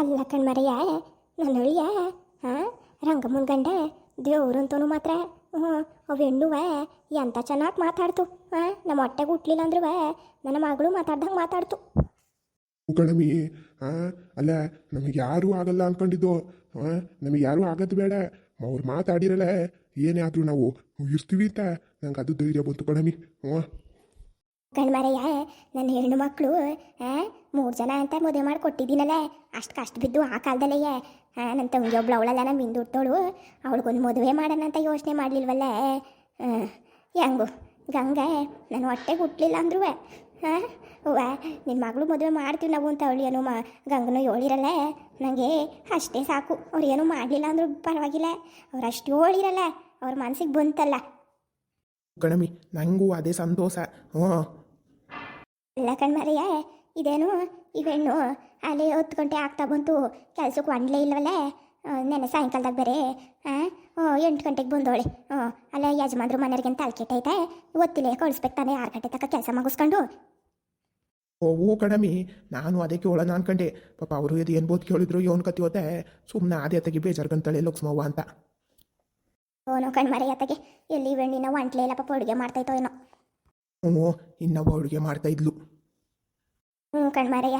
ಅಲ್ಲ ಕಣ್ಮರೆಯ ನನ್ನ ಯಾ ಹಾಂ ರಂಗಮ್ಮನ ಗಂಡ ದೇವ್ರು ಮಾತ್ರ. ಹ್ಞೂ ಅವು ಹೆಣ್ಣುವ ಎಂಥ ಚೆನ್ನಾಗಿ ಮಾತಾಡ್ತು. ಹಾಂ ನಮ್ಮ ಹೊಟ್ಟೆಗೆ ಹುಟ್ಲಿಲ್ಲ ಅಂದ್ರೂ ನನ್ನ ಮಗಳು ಮಾತಾಡ್ದಂಗೆ ಮಾತಾಡ್ತು. ಕಣಮಿ ಹಾಂ ಅಲ್ಲ, ನಮಗೆ ಯಾರೂ ಆಗಲ್ಲ ಅನ್ಕೊಂಡಿದ್ದು. ಹಾಂ ನಮಗೆ ಯಾರೂ ಆಗೋದು ಬೇಡ. ಅವ್ರು ಮಾತಾಡಿರಲ್ಲ, ಏನೇ ಆದರೂ ನಾವು ಇರ್ತೀವಿ ಅಂತ ನಂಗೆ ಅದು ಧೈರ್ಯ ಬಂತು ಕಣಮಿ. ಹ್ಞೂ ಕಣ್ಮರೆಯ, ನನ್ನ ಹೆಣ್ಣು ಮಕ್ಕಳು ಮೂರು ಜನ ಅಂತ ಮದುವೆ ಮಾಡಿ ಕೊಟ್ಟಿದ್ದೀನಲ್ಲ. ಅಷ್ಟು ಕಷ್ಟ ಬಿದ್ದು ಆ ಕಾಲದಲ್ಲೇ ನನ್ನ ತಂಗಿ ಒಬ್ಳು ಅವಳಲ್ಲ ನಮ್ಮ ಹಿಂದುಟ್ಟೋಳು ಅವಳಿಗೊಂದು ಮದುವೆ ಮಾಡೋಣ ಅಂತ ಯೋಚನೆ ಮಾಡಲಿಲ್ವಲ್ಲ? ಹೆಂಗು, ಗಂಗೆ, ನಾನು ಹೊಟ್ಟೆಗೆ ಹುಟ್ಟಲಿಲ್ಲ ಅಂದ್ರೂ ಹಾಂ ನಿನ್ನ ಮಗಳು ಮದುವೆ ಮಾಡ್ತೀವಿ ನಾವು ಅಂತ ಅವಳು ಏನೋ ಮಾ, ಗಂಗನೂ ಹೇಳಿರಲ್ಲ. ನನಗೆ ಅಷ್ಟೇ ಸಾಕು. ಅವ್ರು ಏನೂ ಮಾಡಲಿಲ್ಲ ಅಂದ್ರೂ ಪರವಾಗಿಲ್ಲ. ಅವ್ರು ಅಷ್ಟು ಹೇಳಿರಲ್ಲ. ಅವ್ರ ಮನಸ್ಸಿಗೆ ಬಂತಲ್ಲ. ಕಣಮಿ ನನಗೂ ಅದೇ ಸಂತೋಷ. ಹ್ಞೂ. ಇಲ್ಲ ಕಣ್ಮರೆಯ ಇದೇನು? ಈ ಹೆಣ್ಣು ಅಲ್ಲಿ ಹತ್ತು ಗಂಟೆ ಆಗ್ತಾ ಬಂತು. ಕೆಲ್ಸಕ್ಕೆ ಒಂಡ್ಲೇ ಇಲ್ಲವಲ್ಲೇ ನೆನೆ ಸಾಯಂಕಾಲದಾಗ ಬೇರೆ. ಹಾಂ ಎಂಟು ಗಂಟೆಗೆ ಬಂದೋಳೆ ಹ್ಞೂ ಅಲ್ಲ ಯಜಮಾನ್ರು ಮನೆಯವ್ರಿಗೆ ಅಂತ ಐತೆ ಒತ್ತಿಲೇ ಕಳಿಸ್ಬೇಕು ತಾನೆ ಆರು ಗಂಟೆ ತನಕ ಕೆಲಸ ಮುಗಿಸ್ಕೊಂಡು. ಓ ಓ ಕಣಮಿ ನಾನು ಅದಕ್ಕೆ ಕೇಳೋಣ ಅನ್ಕಂಡೆ. ಪಾಪ ಅವರು ಇದು ಏನು ಬೋದು ಕೇಳಿದ್ರು ಯೋನ್ ಕತ್ತಿ ಹೋತೆ? ಸುಮ್ಮನೆ ಅದೇ ತೆಗಿ ಬೇಜಾರ್ಗಂತಳೆ ಲಕ್ಷ್ಮವ್ವ ಅಂತ. ಓನೋ ಕಣ್ಮರೆಯ ತಗೆ ಎಲ್ಲಿ ಬೆಣ್ಣಿನ ಒಂಟ್ಲೆ ಇಲ್ಲ ಪಾಪ ಅಡುಗೆ ಮಾಡ್ತಾಯಿತ್ತೋ ಏನೋ. ಹ್ಞೂ ಇನ್ನೊಬ್ಬ ಅಡುಗೆ ಮಾಡ್ತಾ ಇದ್ಲು. ಹ್ಞೂ ಕಣ್ಮರೆಯ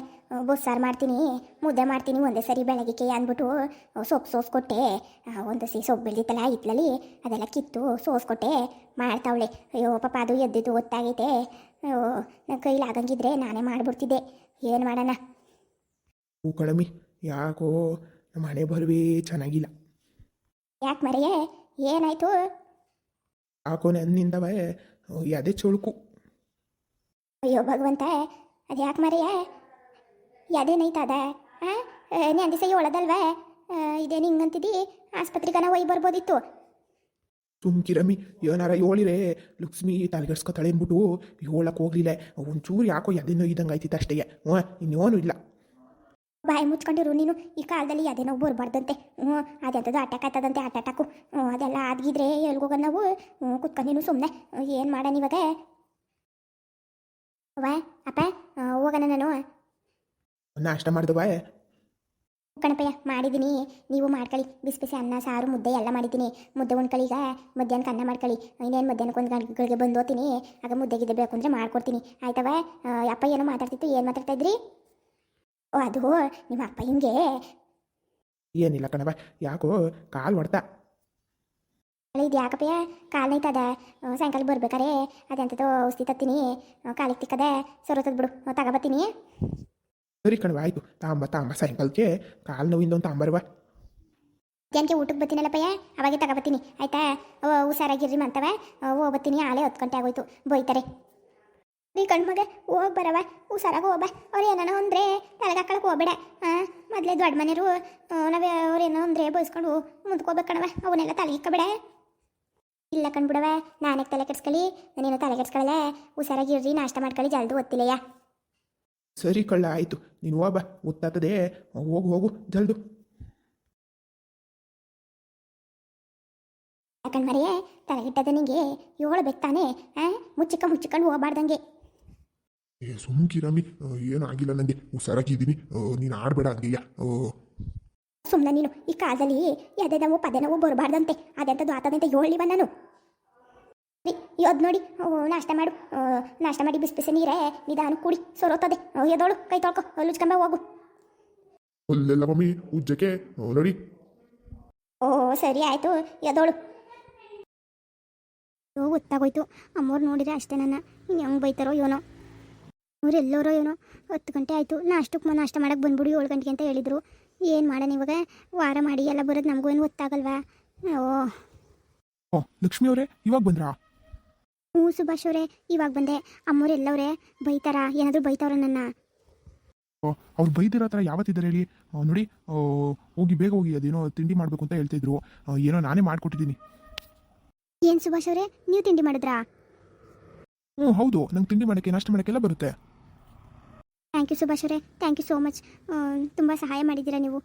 ಬಸ್ಸಾರು ಮಾಡ್ತೀನಿ ಮುದ್ದೆ ಮಾಡ್ತೀನಿ ಒಂದೇ ಸರಿ ಬೆಳಗ್ಗೆ ಅಂದ್ಬಿಟ್ಟು ಸೊಪ್ಪು ಸೋಸ್ ಕೊಟ್ಟೆ. ಒಂದು ಸಿ ಸೊಪ್ಪು ಬೆಳೆದಿತ್ತಲ್ಲ ಇತ್ತಲಲ್ಲಿ ಅದೆಲ್ಲ ಕಿತ್ತು ಸೋಸ್ಕೊಟ್ಟೆ ಮಾಡ್ತಾವಳೆ ಅಯ್ಯೋ ಪಾಪ ಅದು ಎದ್ದಿದ್ದು ಗೊತ್ತಾಗೈತೆ. ನನ್ನ ಕೈಲಿ ಆಗಂಗಿದ್ರೆ ನಾನೇ ಮಾಡಿಬಿಡ್ತಿದ್ದೆ. ಏನು ಮಾಡೋಣ? ಹೂ ಕಣಮಿ ಯಾಕೋ ನಮ್ಮ ಮನೆ ಬರುವೇ ಚೆನ್ನಾಗಿಲ್ಲ. ಯಾಕೆ ಮರೆಯೇ? ಏನಾಯ್ತು? ಯಾಕೋ ನನ್ನಿಂದವೇ ಅದೇ ಚುಳುಕು. ಅಯ್ಯೋ ಭಗವಂತ ಅದು ಯಾಕೆ ಮರೆಯ? ಯಾದೇನೈತ ಅದ ನಾನು ದಿವಸ ಹೇಳೋದಲ್ವಾ ಇದೇನು ಹಿಂಗಂತಿದ್ದಿ ಆಸ್ಪತ್ರೆಗನ ಹೋಗಿ ಬರ್ಬೋದಿತ್ತು. ಸುಮ್ಕಿರಮ್ಮಿ ಏನಾರ ಹೇಳಿರೆ ಲಕ್ಷ್ಮಿ ತಲೆಗೆಡ್ಸ್ಕೊತಾಳೆ ಅಂದ್ಬಿಟ್ಟು ಹೇಳಕ್ಕೆ ಹೋಗ್ಲಿಲ್ಲ. ಒಂಚೂರು ಯಾಕೋ ಎದೇನೋ ಇದ್ದಂಗೆ ಆಯ್ತಿತ್ತು ಅಷ್ಟೇ. ಹ್ಞೂ ಇನ್ನೇನು ಇಲ್ಲ. ಬಾಯಿ ಮುಚ್ಕೊಂಡಿರು. ನೀನು ಈ ಕಾಲದಲ್ಲಿ ಅದೇನೋ ಬರಬಾರ್ದಂತೆ. ಹ್ಞೂ ಅದೆಂಥದ್ದು ಅಟ್ಯಾಕ್ ಆಯ್ತದಂತೆ ಅಟ್ಯಾಕು ಹ್ಞೂ ಅದೆಲ್ಲ ಆದ್ಗಿದ್ರೆ ಎಲ್ಗೋಗ ನಾವು ಹ್ಞೂ ಕುತ್ಕೊಂಡು ನೀನು ಸುಮ್ಮನೆ ಏನು ಮಾಡೋಣ ಇವಾಗ? ವಾ ಅಪ್ಪ ಹೋಗೋಣ ನಾನು. ನಾಷ್ಟ ಬಾಯ್ ಕಣಪ್ಪಯ್ಯ ಮಾಡಿದ್ದೀನಿ ನೀವು ಮಾಡ್ಕೊಳ್ಳಿ. ಬಿಸಿ ಬಿಸಿ ಅನ್ನ ಸಾರು ಮುದ್ದೆ ಎಲ್ಲ ಮಾಡಿದ್ದೀನಿ. ಮುದ್ದೆ ಉಣ್ಕೊಳ್ಳಿ ಈಗ. ಮಧ್ಯಾಹ್ನಕ್ಕೆ ಅನ್ನ ಮಾಡ್ಕೊಳ್ಳಿ. ಇನ್ನೇನು ಮಧ್ಯಾಹ್ನಕ್ಕೆ ಒಂದು ಗಂಟೆಗಳಿಗೆ ಬಂದು ಹೋಗ್ತೀನಿ ಆಗ ಮುದ್ದೆಗಿದ್ದೆ ಬೇಕು ಅಂದರೆ ಮಾಡ್ಕೊಡ್ತೀನಿ. ಆಯ್ತವ ಅಪ್ಪ ಏನೋ ಮಾತಾಡ್ತಿತ್ತು ಏನು ಮಾತಾಡ್ತಾ ಇದ್ರಿ? ಓ ಅದು ನಿಮ್ಮ ಅಪ್ಪ ಹಿಂಗೆ. ಏನಿಲ್ಲ ಕಣವ ಯಾಕೋ ಕಾಲು ಹೊಡ್ತಾ ಇದು ಯಾಕಪ್ಪಯ್ಯ ಕಾಲು ನೈತದ? ಸಾಯಂಕಾಲ ಬರ್ಬೇಕಾರೆ? ಅದೆಂಥದ್ದು ಔಷಧಿ ತತ್ತೀನಿ. ಕಾಲಿಗೆ ತಿಕ್ಕದ ಸರೋತದ ಬಿಡು. ತಗೋಬತ್ತೀನಿ ಸರಿ ಕಣವ ಆಯ್ತು. ತಾಂಬ ತಾಂಬ ಸಾಯಂಕಾಲಕ್ಕೆ ಕಾಲು ನೋವಿಂದ ಒಂದು ತಾಂಬರ್ವ ಜನಕ್ಕೆ ಊಟಕ್ಕೆ ಬರ್ತೀನಲ್ಲಪ್ಪಯ್ಯ ಅವಾಗೆ ತಗೋಬತ್ತೀನಿ ಆಯ್ತಾ? ಓ ಹುಷಾರಾಗಿರ್ರಿ ಮಂತವ ಹೋಗ್ಬತ್ತೀನಿ ಆಳೆ ಹತ್ತು ಗಂಟೆ ಆಗೋಯ್ತು. ಬೈತಾರೆ ನೀ ಕಣ್ಮಗೆ ಹೋಗಿ ಬರವ ಹುಷಾರಾಗ ಹೋಗ ಅವ್ರು ಏನಾನ ಅಂದ್ರೆ ತಲೆಗೆ ಹಾಕೊಳಕ್ಕೆ ಹೋಗ್ಬೇಡ. ಹಾಂ ಮೊದಲೇ ದೊಡ್ಡ ಮನೆಯವರು ನಾವೇ ಅವ್ರು ಏನೋ ಅಂದ್ರೆ ಬಯಸ್ಕೊಂಡು ಮುಂದ್ಕೋಬೇಕು ಕಣವ ಅವನ್ನೆಲ್ಲ ತಲೆ ಇಕ್ಕಬೇಡ ಇಲ್ಲ ಕಣ್ಬಿಡವ ನಾನೇ ತಲೆ ಕೆಡ್ಸ್ಕೊಳ್ಳಿ ನಾನೇನು ತಲೆ ಕೆಡ್ಸ್ಕೊಳ್ಳಲ್ಲ ಹುಷಾರಾಗಿರ್ರಿ ನಾಷ್ಟ ಮಾಡ್ಕೊಳ್ಳಿ ಜಲ್ದು ಓದ್ತಿಲ್ಲಯ್ಯ ಸರಿ ಕಳ್ಳ ಆಯಿತು. ನೀನು ಹೋಗ ಗೊತ್ತಾಗ್ತದೆ ಹೋಗು ಹೋಗು ಜಲ್ದು. ಯಾಕಂದ್ ಮರೆಯೇ ತಲೆಗಿಟ್ಟದ ನಿಂಗೆ ಏಳು ಬೆತ್ತಾನೆ ಹಾಂ ಮುಚ್ಚಿಕ ಮುಚ್ಚಿಕೊಂಡು ಹೋಗ್ಬಾರ್ದಂಗೆ. ಏ ಸುಮ್ಕಿರಮಿ ಏನೂ ಆಗಿಲ್ಲ ನನಗೆ ಹುಷಾರಾಗಿದ್ದೀನಿ ನೀನು ಆಡಬೇಡ ಓ ಸುಮ್ಮನೆ ನೀನು ಈ ಕಾಲದಲ್ಲಿ ಎದೆ ನೋವು ಪದೆ ನೋವು ಬರಬಾರ್ದಂತೆ. ಅದೆಂಥದ್ದು ಆತದಂತೆ ಹೇಳಿ ನಾನು. ರೀ ಯೋದ್ ನೋಡಿ ಓ, ನಾಷ್ಟ ಮಾಡು. ನಾಷ್ಟ ಮಾಡಿ ಬಿಸಿ ಬಿಸಿ ನೀರೇ ನಿಧಾನ ಕುಡಿ ಸೊರೋತದೆ. ಓ ಎದೋಳು ಕೈ ತೊಳ್ಕೊ ಲುಚ್ಕಂಬ ಹೋಗು. ಅಲ್ಲೆಲ್ಲ ಮಮ್ಮಿ ಉಜ್ಜಕ್ಕೆ ನೋಡಿ. ಓ ಸರಿ ಆಯ್ತು ಎದೋಳು. ಓ ಗೊತ್ತಾಗೋಯ್ತು ಅಮ್ಮವ್ರು ನೋಡಿದ್ರೆ ಅಷ್ಟೇ ನನ್ನ. ಇನ್ನು ಹೆಂಗೆ ಬೈತಾರೋ ಏನೋ. ಅವ್ರು ಎಲ್ಲೋರೋ ಏನೋ ಹತ್ತು ಗಂಟೆ ಆಯಿತು ನಾಷ್ಟಕ್ಕೆ ನಾಷ್ಟ ಮಾಡಕ್ಕೆ ಬಂದ್ಬಿಡಿ ಏಳು ಗಂಟೆಗೆ ಅಂತ ಹೇಳಿದರು. ಏನು ಮಾಡೋಣ ಇವಾಗ? ವಾರ ಮಾಡಿ ಎಲ್ಲ ಬರೋದು ನಮಗೂ ಏನು ಗೊತ್ತಾಗಲ್ವಾ? ಓ. ಓ ಲಕ್ಷ್ಮಿ ಅವರೇ ಇವಾಗ ಬಂದ್ರಾ? ಹ್ಞೂ ಸುಭಾಷ್ ಅವರೇ ಇವಾಗ ಬಂದೆ. ಅಮ್ಮವ್ರು ಎಲ್ಲವರೇ ಬೈತಾರಾ? ಏನಾದರೂ ಬೈತಾವ್ರ ನನ್ನ? ಓ ಅವ್ರು ಬೈದಿರೋ ಥರ ಯಾವತ್ತಿದ್ದಾರೆ ಹೇಳಿ? ಆ, ನೋಡಿ ಆ, ಹೋಗಿ ಬೇಗ ಹೋಗಿ ಅದೇನೋ ತಿಂಡಿ ಮಾಡಬೇಕು ಅಂತ ಹೇಳ್ತಿದ್ರು ಆ, ಏನೋ ನಾನೇ ಮಾಡಿಕೊಟ್ಟಿದ್ದೀನಿ. ಏನು ಸುಭಾಷ್ ಅವರೇ ನೀವು ತಿಂಡಿ ಮಾಡಿದ್ರಾ? ಹ್ಞೂ ಹೌದು. ನಂಗೆ ತಿಂಡಿ ಮಾಡೋಕ್ಕೆ ನಾಷ್ಟ ಮಾಡೋಕ್ಕೆಲ್ಲ ಬರುತ್ತೆ. ಥ್ಯಾಂಕ್ ಯು ಸುಭಾಷ್ ಅವರೇ. Thank you so much. ತುಂಬ ಸಹಾಯ ಮಾಡಿದ್ದೀರಾ ನೀವು?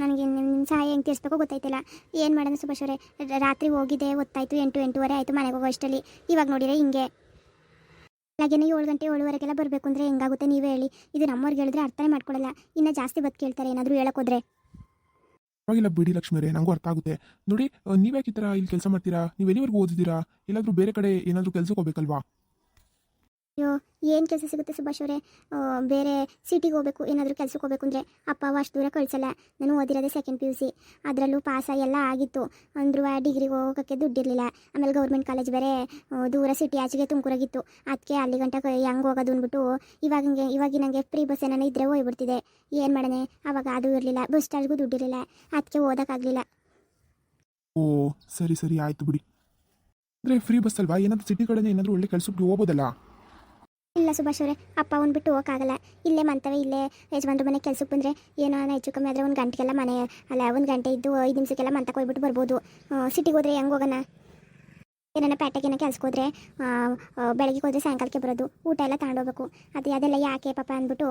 ನನಗೆ ನಿಮ್ಮ ಸಹಾಯ ಹೆಂಗೆ ತೀರಿಸ್ಬೇಕೋ ಗೊತ್ತಾಯ್ತಿಲ್ಲ. ಏನು ಮಾಡೋಣ ಸುಭಾಷ್ ಅವರೇ? ರಾತ್ರಿ ಹೋಗಿದೆ ಗೊತ್ತಾಯಿತು ಎಂಟು, ಎಂಟೂವರೆ ಆಯಿತು ಮನೆಗೆ ಹೋಗೋ ಅಷ್ಟರಲ್ಲಿ ಇವಾಗ ನೋಡಿದ್ರೆ ಹಿಂಗೆ. ಬೆಳಗ್ಗೆನೇ ಏಳು ಗಂಟೆ, ಏಳುವರೆಗೆಲ್ಲ ಬರಬೇಕು ಅಂದರೆ ಹೆಂಗಾಗುತ್ತೆ ನೀವೇ ಹೇಳಿ. ಇದು ನಮ್ಮವ್ರಿಗೆ ಹೇಳಿದ್ರೆ ಅರ್ಥನೇ ಮಾಡ್ಕೊಳ್ಳಲ್ಲ ಇನ್ನೂ ಜಾಸ್ತಿ ಬದ್ ಕೇಳ್ತಾರೆ, ಏನಾದರೂ ಹೇಳೋಕ್ಕೋದ್ರೆ ಪರವಾಗಿಲ್ಲ ಬಿಡಿ ಲಕ್ಷ್ಮಿ ಅವರೇ ನನಗೂ ಅರ್ಥ ಆಗುತ್ತೆ. ನೋಡಿ ನೀವ್ಯಾಕೆ ಈ ಥರ ಇಲ್ಲಿ ಕೆಲಸ ಮಾಡ್ತೀರಾ? ನೀವು ಎಲ್ಲಿವರೆಗೂ ಓದಿದ್ದೀರಾ? ಎಲ್ಲಾದರೂ ಬೇರೆ ಕಡೆ ಏನಾದರೂ ಕೆಲಸಕ್ಕೆ ಹೋಗ್ಬೇಕಲ್ವಾ? ಅಯ್ಯೋ, ಏನು ಕೆಲಸ ಸಿಗುತ್ತೆ ಸುಭಾಷ್ ಅವರೇ? ಬೇರೆ ಸಿಟಿಗೆ ಹೋಗ್ಬೇಕು, ಏನಾದರೂ ಕೆಲಸಕ್ಕೆ ಹೋಗಬೇಕು ಅಂದರೆ ಅಪ್ಪ ಅವ ಅಷ್ಟು ದೂರ ಕಳಿಸಲ್ಲ. ನಾನು ಓದಿರೋದೇ ಸೆಕೆಂಡ್ ಪಿ ಯು ಸಿ ಅದರಲ್ಲೂ ಪಾಸ ಎಲ್ಲ ಆಗಿತ್ತು. ಅಂದರೂ ಡಿಗ್ರಿಗೆ ಹೋಗೋಕ್ಕೆ ದುಡ್ಡಿರಲಿಲ್ಲ ಆಮೇಲೆ ಗೌರ್ಮೆಂಟ್ ಕಾಲೇಜ್ ಬೇರೆ ದೂರ ಸಿಟಿ ಆಚೆಗೆ ತುಮಕೂರಾಗಿತ್ತು. ಅದಕ್ಕೆ ಅಲ್ಲಿ ಗಂಟ ಹೆಂಗೆ ಹೋಗೋದು ಅಂದ್ಬಿಟ್ಟು ಇವಾಗ ಹಿಂಗೆ, ಇವಾಗ ನನಗೆ ಫ್ರೀ ಬಸ್ ಏನಾನ ಇದ್ದರೆ ಹೋಗ್ಬಿಡ್ತಿದೆ. ಏನು ಮಾಡೋಣ? ಅವಾಗ ಅದು ಇರಲಿಲ್ಲ ಬಸ್ ಚಾರ್ಜ್ಗೂ ದುಡ್ಡಿರಲಿಲ್ಲ ಅದಕ್ಕೆ ಓದೋಕ್ಕಾಗಲಿಲ್ಲ. ಓ, ಸರಿ ಸರಿ, ಆಯಿತು ಬಿಡಿ. ಅಂದರೆ ಫ್ರೀ ಬಸ್ ಅಲ್ವಾ? ಏನಾದರೂ ಸಿಟಿ ಕಡೆನೇ ಏನಾದರೂ ಒಳ್ಳೆ ಕೆಲಸಕ್ಕೆ ಹೋಗ್ಬೋದಲ್ಲ? ಇಲ್ಲ ಸುಭಾಷ್ ಅಪ್ಪ ಅವ್ನು ಬಿಟ್ಟು ಹೋಗೋಕ್ಕಾಗಲ್ಲ. ಇಲ್ಲೇ ಮಂತವೇ ಇಲ್ಲೇ ಯಜಮಾನ್ರ ಮನೆ ಕೆಲಸಕ್ಕೆ ಬಂದರೆ ಏನೋ ಹೆಚ್ಚು ಕಮ್ಮಿ ಆದರೆ ಒಂದು ಗಂಟೆಗೆಲ್ಲ ಮನೆ, ಅಲ್ಲ ಒಂದು ಗಂಟೆ ಇದ್ದು ಐದು ನಿಮಿಷಕ್ಕೆಲ್ಲ ಮಂತಕ್ಕೆ ಹೋಗ್ಬಿಟ್ಟು ಬರ್ಬೋದು. ಸಿಟಿಗೆ ಹೋದರೆ ಹೆಂಗೆ ಹೋಗೋಣ? ಏನಾರ ಏನೋ ಕೆಲ್ಸಕ್ಕೆ ಹೋದ್ರೆ ಬೆಳಗ್ಗೆ ಹೋದರೆ ಸಾಯಂಕಾಲಕ್ಕೆ ಬರೋದು, ಊಟ ಎಲ್ಲ ತಗೊಂಡೋಗ್ಬೇಕು ಅದು, ಅದೆಲ್ಲ ಯಾಕೆ ಪಾಪ ಅಂದ್ಬಿಟ್ಟು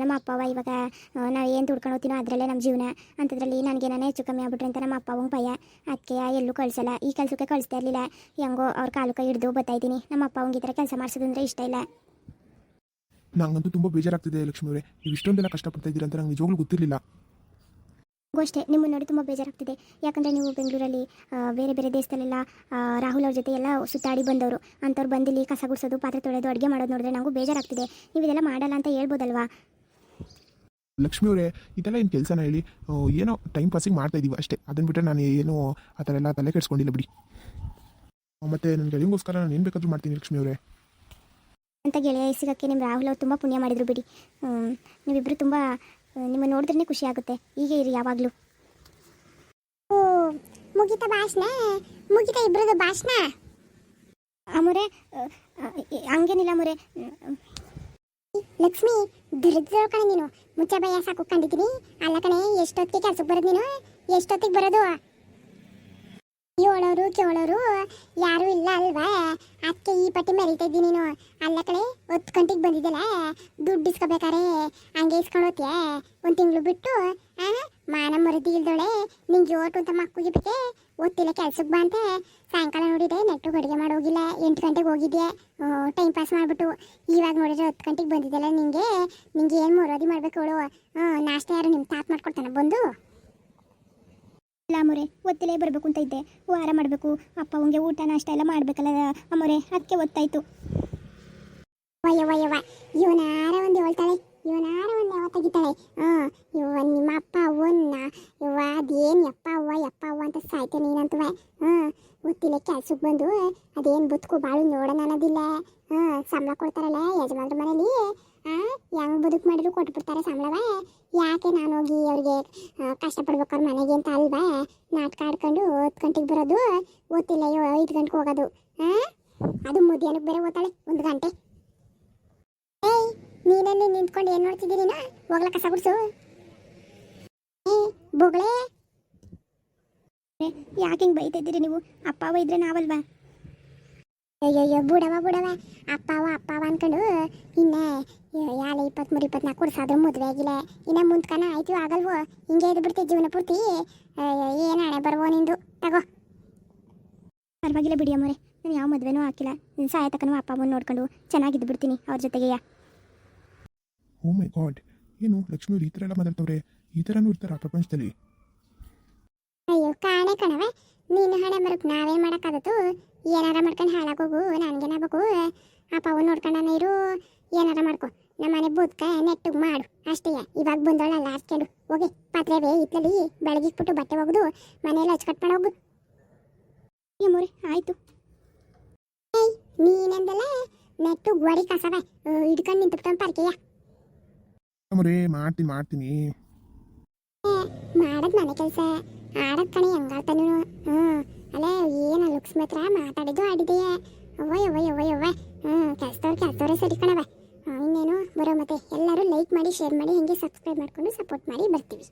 ನಮ್ಮ ಅಪ್ಪ ಅವ್ವ ಇವಾಗ ನಾವು ಏನು ದುಡ್ಕೊಂಡು ಹೋಗ್ತೀನೋ ಅದರಲ್ಲೇ ನಮ್ಮ ಜೀವನ. ಅಂಥದ್ರಲ್ಲಿ ನನಗೆ ನಾನು ಹೆಚ್ಚು ಕಮ್ಮಿ ಆಗ್ಬಿಟ್ರೆ ಅಂತ ನಮ್ಮ ಅಪ್ಪ ಅವಂಗೆ ಭಯ. ಅದಕ್ಕೆ ಎಲ್ಲೂ ಕಳಿಸಲ್ಲ. ಈ ಕೆಲಸಕ್ಕೆ ಕಳಿಸ್ತಾ ಇರಲಿಲ್ಲ. ಹೆಂಗೋ ಅವ್ರ ಕಾಲು ಕೈ ಹಿಡಿದು ಬರ್ತಾಯಿದ್ದೀನಿ ನಮ್ಮ ಅಪ್ಪ ಅವಂಗೆ ಈ ಥರ ಕೆಲಸ ಮಾಡಿಸೋದಂದ್ರೆ ಇಷ್ಟ ಇಲ್ಲ. ನಂಗಂತೂ ತುಂಬ ಬೇಜಾರಾಗ್ತಿದೆ ಲಕ್ಷ್ಮಿ ಅವರೇ. ನೀವು ಇಷ್ಟೊಂದೆಲ್ಲ ಕಷ್ಟಪಡ್ತಾ ಇದ್ದೀರಾ ಅಂತ ನಂಗೆ ನಿಜವಾಗ್ಲೂ ಗೊತ್ತಿರಲಿಲ್ಲ. ನನಗೂ ಅಷ್ಟೇ ನಿಮ್ಮನ್ನು ನೋಡಿ ತುಂಬ ಬೇಜಾರಾಗ್ತಿದೆ. ಯಾಕಂದರೆ ನೀವು ಬೆಂಗಳೂರಲ್ಲಿ ಆ, ಬೇರೆ ಬೇರೆ ದೇಶದಲ್ಲೆಲ್ಲ ಆ, ರಾಹುಲ್ ಅವ್ರ ಜೊತೆ ಎಲ್ಲ ಸುತ್ತಾಡಿ ಬಂದವರು. ಅಂಥವ್ರು ಬಂದಿಲ್ಲಿ ಕಸ ಗುಡಿಸೋದು ಪಾತ್ರೆ ತೊಳೆದು ಅಡುಗೆ ಮಾಡೋದು ನೋಡಿದ್ರೆ ನನಗೂ ಬೇಜಾರಾಗ್ತಿದೆ. ನೀವು ಇದೆಲ್ಲ ಮಾಡಲ್ಲ ಅಂತ ಹೇಳ್ಬೋದಲ್ವಾ? ಲಕ್ಷ್ಮಿ ಅವರೇ ಇದೆಲ್ಲ ಏನು ಕೆಲಸನ ಹೇಳಿ? ಆ, ಏನೋ ಟೈಮ್ ಪಾಸಿಂಗ್ ಮಾಡ್ತಾ ಇದೀವಿ ಅಷ್ಟೇ. ಅದನ್ನ ಬಿಟ್ಟರೆ ನಾನು ಏನು ಆ ಥರ ಎಲ್ಲ ತಲೆ ಕೆಡಿಸ್ಕೊಂಡಿಲ್ಲ ಬಿಡಿ. ಆ, ಮತ್ತೆ ನನಗೆ ಗೆಳೆಯಂಗೋಸ್ಕರ ನಾನು ಏನು ಬೇಕಾದರೂ ಮಾಡ್ತೀನಿ ಲಕ್ಷ್ಮಿ ಅವರೇ. ಅಂತ ಗೆಳೆಯ ಸಿಗೋಕ್ಕೆ ನಿಮ್ಮ ರಾಹುಲ್ ಅವ್ರು ತುಂಬ ಪುಣ್ಯ ಮಾಡಿದ್ರು ಬಿಡಿ. ನೀವಿಬ್ಬರು ತುಂಬ ನಿಮ್ಮ ನೋಡಿದ್ರೆ ಖುಷಿ ಆಗುತ್ತೆ. ಹೀಗೆ ಇರಿ ಯಾವಾಗಲೂ. ಓ ಮುಗಿತ ಭಾಷಣ? ಮುಗಿತ ಇಬ್ಬರದು ಭಾಷಣ? ಅಮುರೆ ಹಂಗೇನಿಲ್ಲ ಅಮುರೆ. ಲಕ್ಷ್ಮಿ ದರಿದ್ರ ಕಣೆ ನೀನು. ಮುಚ್ಚ ಭಯ ಸಾಕು ಕಂಡಿದ್ದೀನಿ. ಅಲ್ಲ ಕಣೆ ಎಷ್ಟೊತ್ತಿಗೆ ಕೆಲ್ಸಕ್ಕೆ ಬರೋದು ನೀನು? ಎಷ್ಟೊತ್ತಿಗೆ ಬರೋದು? ಹೇಳೋರು ಕೇಳೋರು, ಯಾರು ಇಲ್ಲ ಅಲ್ವಾ? ಅದಕ್ಕೆ ಈ ಪಟ್ಟಿ ಮರಿತಾ ಇದ್ದೀನಿ ನೀನು. ಅಲ್ಲ ಕಡೆ ಹತ್ತು ಗಂಟೆಗೆ ಬಂದಿದ್ದಲ್ಲ? ದುಡ್ಡು ಇಸ್ಕೋಬೇಕಾರೆ ಹಂಗೆ ಹೋಗ್ತೀಯ ಒಂದು ತಿಂಗಳು ಬಿಟ್ಟು ಮಾನ ಮರದಿ ಇಲ್ದೋಳೆ, ನಿಂಗೆ ಓಟು ಅಂತ ಮಕ್ಕಳಿಗೆ ಓದ್ತಿಲ್ಲ ಕೆಲ್ಸಕ್ಕೆ ಬಾ ಅಂತ. ಸಾಯಂಕಾಲ ನೋಡಿದೆ ನೆಟ್ಟು ಅಡುಗೆ ಮಾಡೋಗಿಲ್ಲ ಎಂಟು ಗಂಟೆಗೆ ಹೋಗಿದ್ದೆ ಟೈಮ್ ಪಾಸ್ ಮಾಡಿಬಿಟ್ಟು. ಇವಾಗ ನೋಡಿದ್ರೆ ಹತ್ತು ಗಂಟೆಗೆ ಬಂದಿದ್ದಲ್ಲ ನಿಂಗೆ. ನಿಂಗೆ ಏನು ಮರೋದಿ ಮಾಡಬೇಕು ಹ್ಞೂ ನಾಷ್ಟ ಯಾರು ನಿಮ್ಮ ತಾತ ಮಾಡ್ಕೊಡ್ತಾನೆ ಬಂದು? ಇಲ್ಲ ಒತ್ತಲೇ ಬರಬೇಕು ಅಂತ ಇದ್ದೆ. ವಾರ ಮಾಡಬೇಕು. ಅಪ್ಪ ಅವಂಗೆ ಊಟ, ನಾಷ್ಟ ಎಲ್ಲ ಮಾಡಬೇಕಲ್ಲ ಅಮ್ಮೋರೆ ಅದಕ್ಕೆ ಒತ್ತಾಯ್ತು. ವಯ್ಯ ವಯ್ಯವ ಇವನಾರ ಒಂದು ಹೇಳ್ತಾಳೆ. ಇವನಾರ ಒಂದು ಯಾವ ತೆಗಿತಾಳೆ ಹಾಂ ಇವ ನಿಮ್ಮ ಅಪ್ಪ ಅವನ್ನ ಇವ ಅದೇನು ಯಪ್ಪ ಅವ್ವ ಯಪ್ಪ ಅವ್ವ ಅಂತ ಸಾಯ್ತೆ ನೀನಂತವ ಹಾ ಗೊತ್ತಿಲ್ಲ ಕೆಲ್ಸಕ್ಕೆ ಬಂದು ಅದೇನು ಬದುಕು ಬಾಳು ನೋಡೋಣ ಅನ್ನೋದಿಲ್ಲ. ಹಾಂ ಸಂಬಳ ಕೊಡ್ತಾರಲ್ಲ ಯಜಮಾನ್ರ ಮನೇಲಿ. ಹೆಂಗೆ ಬದುಕು ಮಾಡಿದ್ರು ಕೊಟ್ಬಿಡ್ತಾರೆ ಸಂಬಳವ. ಯಾಕೆ ನಾನು ಹೋಗಿ ಅವ್ರಿಗೆ ಆ, ಕಷ್ಟಪಡ್ಬೇಕು ಅವ್ರ ಮನೆಗೆ ಅಂತ ಅಲ್ವಾ? ನಾಟಕ ಆಡ್ಕೊಂಡು ಹತ್ತು ಗಂಟೆಗೆ ಬರೋದು ಓದ್ತಿಲ್ಲ ಐದು ಗಂಟೆಗೆ ಹೋಗೋದು. ಹಾಂ ಅದು ಮಧ್ಯಾಹ್ನಕ್ಕೆ ಬೇರೆ ಓದ್ತಾಳೆ ಒಂದು ಗಂಟೆ. ಏಯ್ ನೀನಲ್ಲಿ ನಿಂತ್ಕೊಂಡು ಏನು ನೋಡ್ತಿದ್ದೀರಿನ ಹೋಗ್ಲ ಕಸ ಗುಡ್ಸು. ಬೊಗಳೇ. ಯಾಕೆ ಹಿಂಗೆ ಬೈತಿದ್ದೀರಿ ನೀವು? ಅಪ್ಪಾವ ಇದ್ರೆ ನಾವಲ್ವಾ? ಅಯ್ಯಯ್ಯೋ, ಬುಡವ ಬುಡವ. ಅಪ್ಪಾವ ಅಪ್ಪಾವ ಅನ್ಕೊಂಡು ಇನ್ನ ಯಾಳೆ ಇಪ್ಪತ್ತ್ಮೂರು ಇಪ್ಪತ್ನಾಲ್ಕು ಕೊಡ್ಸಾದ್ರು ಮದುವೆ ಆಗಿಲ್ಲ. ಇನ್ನ ಮುಂದ್ಕನ ಆಯ್ತು, ಆಗಲ್ವೋ? ಹಿಂಗೆ ಇದ್ಬಿಡ್ತೀವಿ ಬಿಡ್ತಿ, ಜೀವನ ಪೂರ್ತಿ. ಏನು ಹಣೆ ಬರ್ವೋ ನಿಂದು? ತಗೋ. ಪರವಾಗಿಲ್ಲ ಬಿಡಿ ಅಮ್ಮರೇ. ನಾನು ಯಾವ ಮದುವೆನೂ ಹಾಕಿಲ್ಲ. ನಿನ್ನ ಸಾಯತಕ್ಕನೂ ಅಪ್ಪ ಅಮ್ಮನ ನೋಡ್ಕೊಂಡು ಚೆನ್ನಾಗಿದ್ದು ಬಿಡ್ತೀನಿ ಅವ್ರ ಜೊತೆಗೆಯ. ಓ ಮೈ ಗಾಡ್ ಏನು ಲಕ್ಷ್ಮಿ ಈ ಥರ ಎಲ್ಲ ಮಾತಾಡ್ತವ್ರೆ? ಈ ಥರನೂ ಇರ್ತಾರ ಪ್ರಪಂಚದಲ್ಲಿ ಅಯ್ಯೋ ಕಾಣೆ ಕಣವ ನೀನು ಹಣೆ ಬರಕ್ ನಾವೇ ಮಾಡಕ್ಕಾಗತ್ತು ಏನಾರ ಮಾಡ್ಕೊಂಡು ಹಾಳಾಗೋಗು ನನ್ಗೇನಾಗಬೇಕು ಅಪ್ಪ ಅವ್ನು ನೋಡ್ಕೊಂಡಾನ ಇರು ಏನಾರ ಮಾಡ್ಕೊ. ನಮ್ಮನೆ ಬೂದ್ಕ ನೆಟ್ಟಿಗೆ ಮಾಡು ಅಷ್ಟೇ. ಇವಾಗ ಬಂದವಳಲ್ಲ ಹಚ್ಕೊಂಡು ಹೋಗಿ ಪಾತ್ರೆವೆ ಇತ್ತಲ್ಲಿ ಬೆಳಗಿಟ್ಬಿಟ್ಟು ಬಟ್ಟೆ ಒಗೆದು ಮನೆಯಲ್ಲಿ ಹಚ್ಕಟ್ ಹೋಗು. ಏಮೋರೆ ಆಯ್ತು. ಏಯ್ ನೀನೆಂದಲ್ಲ ನೆಟ್ಟು ಗೋಡಿ ಕಸವ ಹಿಡ್ಕೊಂಡು ನಿಂತ್ಬಿಟ್ಟು ಪರ್ಕೆಯ. ಮಾಡ್ತೀನಿ ಮಾಡ್ತೀನಿ. ಮಾಡದ್ ಮನೆ ಕೆಲಸ. ಆಡೋದ್ ಕಣೆ ಹೆಂಗಾತ ನೀನು ಹ್ಞೂ. ಅಲ್ಲ ಏನು ಲುಕ್ಸ್ ಮಾತ್ರ ಮಾತಾಡಿದ್ದು ಆಡಿದೆಯಾ ಅವ್ವ ಯವ್ವ ಯವ್ವ ಯವ್ವ ಹ್ಞೂ, ಕೆಲಸದವ್ರು, ಕೆಲಸದವ್ರೆ ಸರಿ ಕಣವ ಇನ್ನೇನು? ಬರೋ ಮತ್ತೆ ಎಲ್ಲರೂ ಲೈಕ್ ಮಾಡಿ ಶೇರ್ ಮಾಡಿ, ಹಿಂಗೆ ಸಬ್ಸ್ಕ್ರೈಬ್ ಮಾಡ್ಕೊಂಡು ಸಪೋರ್ಟ್ ಮಾಡಿ ಬರ್ತೀವಿ.